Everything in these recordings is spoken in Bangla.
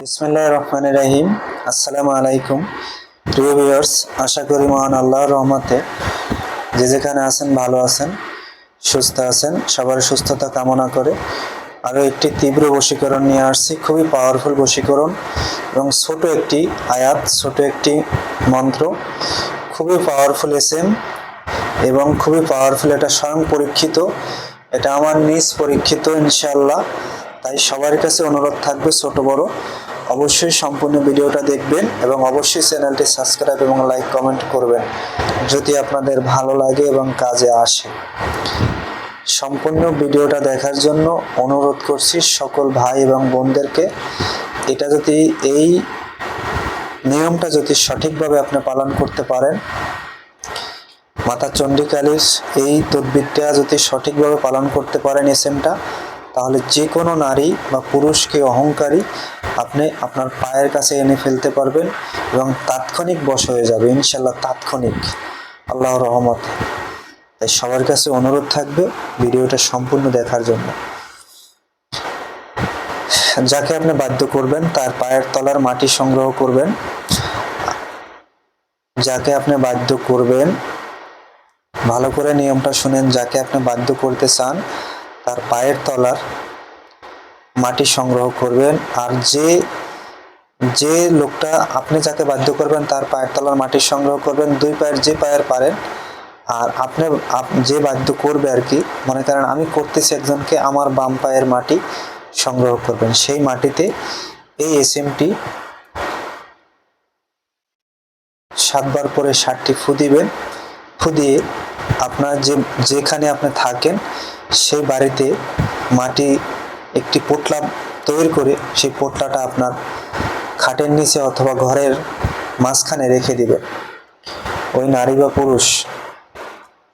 বিসমিল্লাহ রহমান রাহিম আসসালামু আলাইকুম। প্রিয় ভিউয়ার্স, আশা করি মহান আল্লাহর রহমতে যে যেখানে আছেন, ভালো আছেন, সুস্থ আছেন, সবার সুস্থতা কামনা করে আরও একটি তীব্র বশীকরণ নিয়ে আসছি, খুবই পাওয়ারফুল বশীকরণ এবং ছোট একটি আয়াত, ছোট একটি মন্ত্র, খুবই পাওয়ারফুল এস এবং খুবই পাওয়ারফুল এটা স্বয়ং পরীক্ষিত, এটা আমার নিজ পরীক্ষিত ইনশাল্লাহ তাই সবার কাছে অনুরোধ থাকবে ছোট বড়। অবশ্যই সম্পূর্ণ ভিডিওটা দেখবেন এবং অবশ্যই চ্যানেলটি সাবস্ক্রাইব এবং লাইক কমেন্ট করবেন যদি আপনাদের ভালো লাগে এবং কাজে আসে। সম্পূর্ণ ভিডিওটা দেখার জন্য অনুরোধ করছি সকল ভাই এবং বোনদেরকে, এটা যদি এই নিয়মটা যদি সঠিকভাবে আপনি পালন করতে পারেন, মাতা চণ্ডীকালীর এই তদ্বিরটা যদি সঠিকভাবে পালন করতে পারেন এসএমটা তাহলে যে কোনো নারী বা পুরুষকে অহংকারী আপনি আপনার পায়ের কাছে এনে ফেলতে পারবেন এবং তাৎক্ষণিক বশ হয়ে যাবে ইনশাল্লাহ তাৎক্ষণিক। আল্লাহর রহমত। তাই সবার কাছে অনুরোধ থাকবে ভিডিওটা সম্পূর্ণ দেখার জন্য। যাকে আপনি বাধ্য করবেন তার পায়ের তলার মাটি সংগ্রহ করবেন। যাকে আপনি বাধ্য করবেন, ভালো করে নিয়মটা শুনেন, যাকে আপনি বাধ্য করতে চান তার পায়ের তলার মাটি সংগ্রহ করবেন। আর যে যে লোকটা আপনি যাকে বাধ্য করবেন তার পায়ের তলার মাটি সংগ্রহ করবেন। দুই পায়ের যে পায়ের পারেন, আর আপনি, আপ- যে বাধ্য করবে আর কি, মনে করেন আমি করতেছি একজনকে, আমার বাম পায়ের মাটি সংগ্রহ করবেন। সেই মাটিতে এই এস এমটি সাতবার করে ষাটটি ফু দিবেন। দিয়ে আপনার যে, যেখানে আপনি থাকেন, সেই বাড়িতে মাটি একটি পোটলা তৈরি করে সেই পোটলাটা আপনার খাটের নিচে অথবা ঘরের মাঝখানে রেখে দিবেন। ওই নারী বা পুরুষ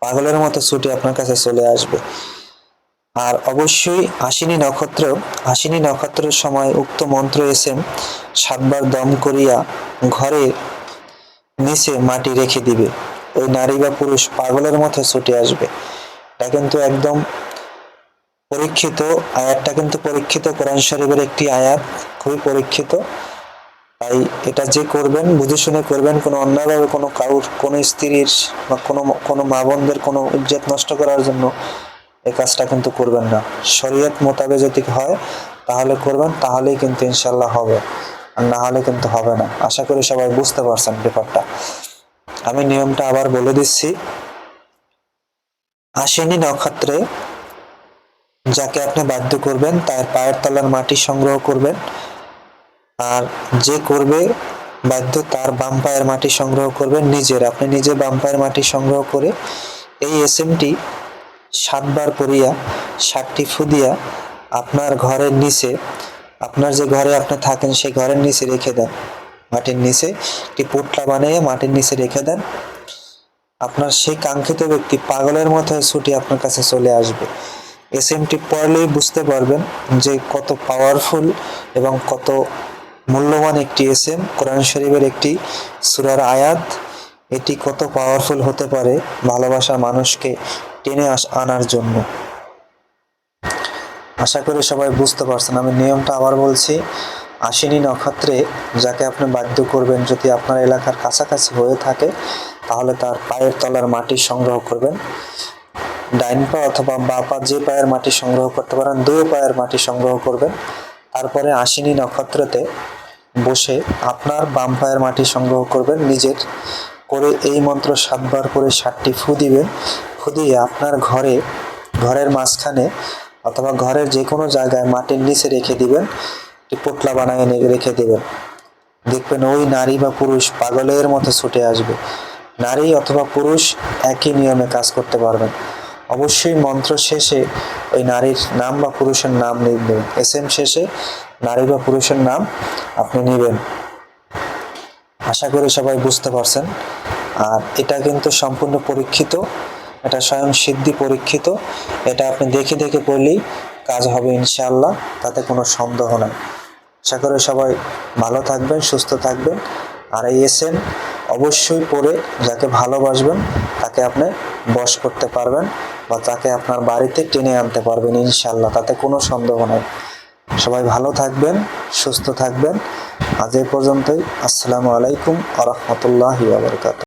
পাগলের মতো ছুটি আপনার কাছে চলে আসবে। আর অবশ্যই আশ্বিনী নক্ষত্র, আশ্বিনী নক্ষত্রের সময় উক্ত মন্ত্র এসেম সাতবার দম করিয়া ঘরে নিচে মাটি রেখে দিবে। ওই নারী বা পুরুষ পাগলের মতো ছুটে আসবে। এটা কিন্তু একদম পরীক্ষিত আয়াতটা কিন্তু পরীক্ষিত কোরআন শরীফের একটি আয়াত, খুবই পরীক্ষিত। তাই এটা যে করবেন, বুঝে শুনে করবেন, কোনো অন্যায়ভাবে কোনো কারুর, কোনো স্ত্রীর বা কোনো কোনো মা বোনদের কোনো ইজ্জত নষ্ট করার জন্য এই কাজটা কিন্তু করবেন না। শরীয়ত মোতাবেক যদি হয়, তাহলে করবেন, তাহলেই কিন্তু ইনশাল্লাহ হবে। আর না হলে কিন্তু হবে না। আশা করি সবাই বুঝতে পারছেন ব্যাপারটা। আমি নিয়মটা আবার বলে দিচ্ছি। আশ্বিনী নক্ষত্রে। যাকে আপনি বাধ্য করবেন, তার পায়ের তলার মাটি সংগ্রহ করবেন। আর যে করবে বাধ্য, তার বাম পায়ের মাটি সংগ্রহ করবেন নিজের। আপনি নিজে বাম পায়ের মাটি সংগ্রহ করে এই এসএমটি সাতবার করিয়া ষাটটি ফুদিয়া আপনার ঘরের নিচে, আপনার যে ঘরে আপনি থাকেন, সেই ঘরের নিচে রেখে দেন। মাটির নিচে একটি পুটলা বানিয়ে মাটির নিচে রেখে দেন। আপনার সেই কাঙ্ক্ষিত ব্যক্তি পাগলের মতো ছুটি আপনার কাছে চলে আসবে। এস এমটি পড়লেই বুঝতে পারবেন যে কত পাওয়ারফুল এবং কত মূল্যবান একটি এস এম কোরআন শরীফের একটি সুরার আয়াত। এটি কত পাওয়ারফুল হতে পারে ভালোবাসা মানুষকে টেনে আনার জন্য। আশা করি সবাই বুঝতে পারছেন। আমি নিয়মটা আবার বলছি আশ্বিনী নক্ষত্রে যাকে আপনি বাধ্য করবেন যদি আপনার এলাকার কাছাকাছি হয়ে থাকে, তাহলে তার পায়ের তলার মাটি সংগ্রহ করবেন। ডাইন পা অথবা বা পা যে পায়ের মাটি সংগ্রহ করতে পারেন দুই পায়ের মাটি সংগ্রহ করবেন। তারপরে আশ্বিনী নক্ষত্রতে বসে আপনার বাম পায়ের মাটি সংগ্রহ করবেন, নিজের করে এই মন্ত্র সাতবার করে ষাটটি ফু দিবেন। ফু দিয়ে আপনার ঘরে, ঘরের মাঝখানে অথবা ঘরের যে কোনো জায়গায় মাটির নিচে রেখে দিবেন। একটি পোটলা বানায় এনে রেখে দেবেন। দেখবেন ওই নারী বা পুরুষ পাগলের মতো ছুটে আসবে। নারী অথবা পুরুষ একই নিয়মে কাজ করতে পারবেন। অবশ্যই মন্ত্র শেষে ওই নারীর নাম বা পুরুষের নাম লিখবেন। এস এম শেষে নারী বা পুরুষের নাম আপনি নেবেন। আশা করি সবাই বুঝতে পারছেন। আর এটা কিন্তু সম্পূর্ণ পরীক্ষিত, এটা স্বয়ং সিদ্ধি পরীক্ষিত। এটা আপনি দেখে দেখে পড়লেই কাজ হবে ইনশাআল্লাহ, তাতে কোনো সন্দেহ নাই। আশা করি সবাই ভালো থাকবেন, সুস্থ থাকবেন। আর এই এসএম অবশ্যই পড়ে যাকে ভালোবাসবেন, তাকে আপনি বস করতে পারবেন বা তাকে আপনার বাড়িতে টেনে আনতে পারবেন ইনশাল্লাহ তাতে কোনো সন্দেহ নেই। সবাই ভালো থাকবেন, সুস্থ থাকবেন। আজ এই পর্যন্তই। আসসালামু আলাইকুম আ রহমতুল্লাহি